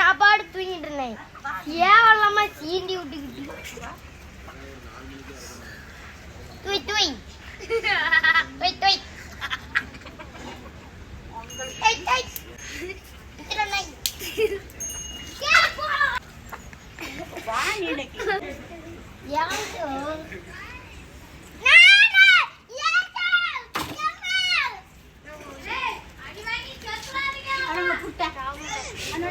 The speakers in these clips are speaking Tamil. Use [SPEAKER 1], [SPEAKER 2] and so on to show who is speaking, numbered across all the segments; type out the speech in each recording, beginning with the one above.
[SPEAKER 1] நான் பாடு தூங்கிட்டு இருந்தேன்.
[SPEAKER 2] ஏவலாம
[SPEAKER 1] சீண்டி விட்டுக்கிட்டு. தூய் தூய். தூய் தூய்.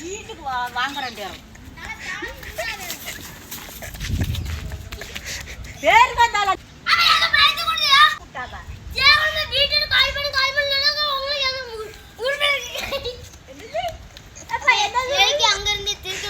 [SPEAKER 3] வீட்டுக்கு வாங்குறேன் தேரம் பேர் கண்டால
[SPEAKER 1] அங்க இருந்து திருச்சி